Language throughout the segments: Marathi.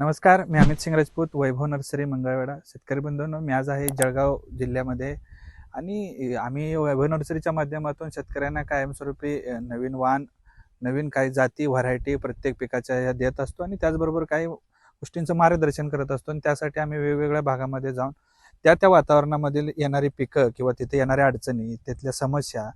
नमस्कार मी अमित सिंग राजपूत वैभव नर्सरी मंगळवेढा. शेतकरी बंधूंनो मी आज आहे जळगाव जिल्ह्यामध्ये. आणि आम्ही वैभव नर्सरीच्या माध्यमातून शेतकऱ्यांना कायमस्वरूपी नवीन वाण नवीन काही जाती व्हरायटी प्रत्येक पिकाच्या ह्या देत असतो आणि त्याचबरोबर काही गोष्टींचं मार्गदर्शन करत असतो आणि त्यासाठी आम्ही वेगवेगळ्या भागामध्ये जाऊन त्या त्या वातावरणामधील येणारी पिकं किंवा तिथे येणाऱ्या अडचणी तिथल्या समस्या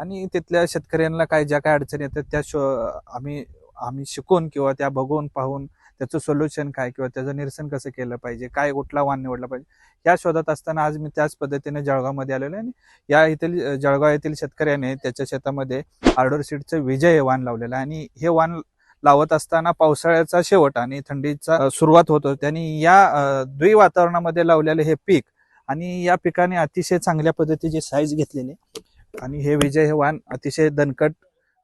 आणि तिथल्या शेतकऱ्यांना काय ज्या काय अडचणी येतात त्या शो आम्ही आम्ही शिकून किंवा त्या बघून पाहून त्याचं सोल्युशन काय किंवा त्याचं निरसन कसं केलं पाहिजे? काय कुठला वाण निवडला पाहिजे? या शोधात असताना आज मी त्याच पद्धतीने जळगावमध्ये आलेलो आहे आणि या येथील जळगाव येथील शेतकऱ्याने त्याच्या शेतामध्ये आर्डर सीडचं विजय हे वाण लावलेलं आहे आणि हे वाण लावत असताना पावसाळ्याचा शेवट आणि थंडीचा सुरुवात होत होती या द्वि वातावरणामध्ये लावलेलं हे पीक आणि या पिकाने अतिशय चांगल्या पद्धतीची साईज घेतलेली आणि हे विजय हे वाण अतिशय दणकट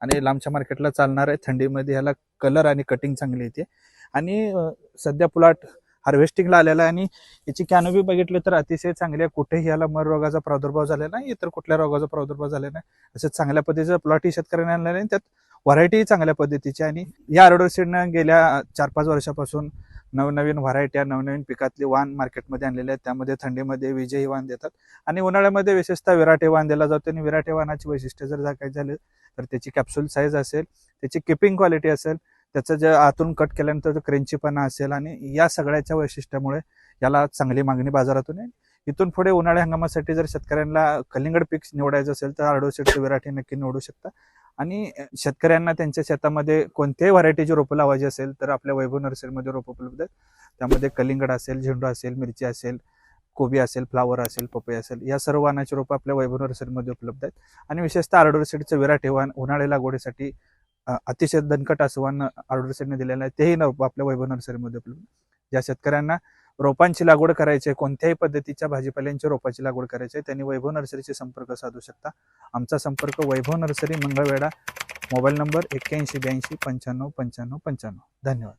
आणि लांबच्या मार्केटला चालणार आहे. थंडीमध्ये ह्याला कलर आणि कटिंग चांगली येते. आणि सध्या प्लॉट हार्वेस्टिंगला आलेला आहे आणि याची कॅनोबी बघितली तर अतिशय चांगली आहे. कुठेही याला मर रोगाचा प्रादुर्भाव झाला नाही इतर कुठल्या रोगाचा प्रादुर्भाव झाला नाही. असं चांगल्या पद्धतीचं प्लॉटही शेतकऱ्यांना आणलेलं आहे त्यात व्हरायटीही चांगल्या पद्धतीची आणि या आरोडर सीडनं गेल्या चार पाच वर्षापासून नवनवीन व्हरायट्या नवनवीन पिकातली वाण मार्केटमध्ये आणलेले आहेत. त्यामध्ये थंडीमध्ये विजयी वाण देतात. आणि उन्हाळ्यामध्ये विशेषतः विराटे वाण दिला जातो. आणि विराटे वाणाची वैशिष्ट्य जर काय झाले तर त्याची कॅप्सूल साईज असेल त्याची किपिंग क्वालिटी असेल त्याचं जे आतून कट केल्यानंतर जो क्रेंचीपणा असेल आणि या सगळ्याच्या वैशिष्ट्यामुळे याला चांगली मागणी बाजारातून आहे इथून पुढे उन्हाळ्या हंगामासाठी जर शेतकऱ्यांना कलिंगड पीक निवडायचं असेल तर आर्डोसेटचं विराठी नक्की निवडू शकता. आणि शेतकऱ्यांना त्यांच्या शेतामध्ये कोणत्याही व्हरायटीची रोपं लावायची असेल तर आपल्या वैभव नर्सरीमध्ये रोपं उपलब्ध आहेत. त्यामध्ये कलिंगड असेल झेंडू असेल मिरची असेल कोबी असेल फ्लावर असेल पपई असेल या सर्व वाहनाची रोपं आपल्या वैभव नर्सरीमध्ये उपलब्ध आहेत. आणि विशेषतः आर्डोर सीडचं विराट हे वाहन उन्हाळी लागवडीसाठी अतिशय दणकट असं वाहन आर्डोर सीडने दिलेलं आहे. तेही रोपं आपल्या वैभव नर्सरीमध्ये उपलब्ध ज्या शेतकऱ्यांना रोपांची लागवड करायची आहे कोणत्याही पद्धतीच्या भाजीपाल्यांची रोपाची लागवड करायची आहे त्यांनी वैभव नर्सरीचे संपर्क साधू शकता. आमचा संपर्क Vaibhav nursery Mangalvedha mobile number एक्क्याऐंशी ब्याऐंशी पंच्याण्णव पंच्याण्णव पंच्याण्णव. धन्यवाद.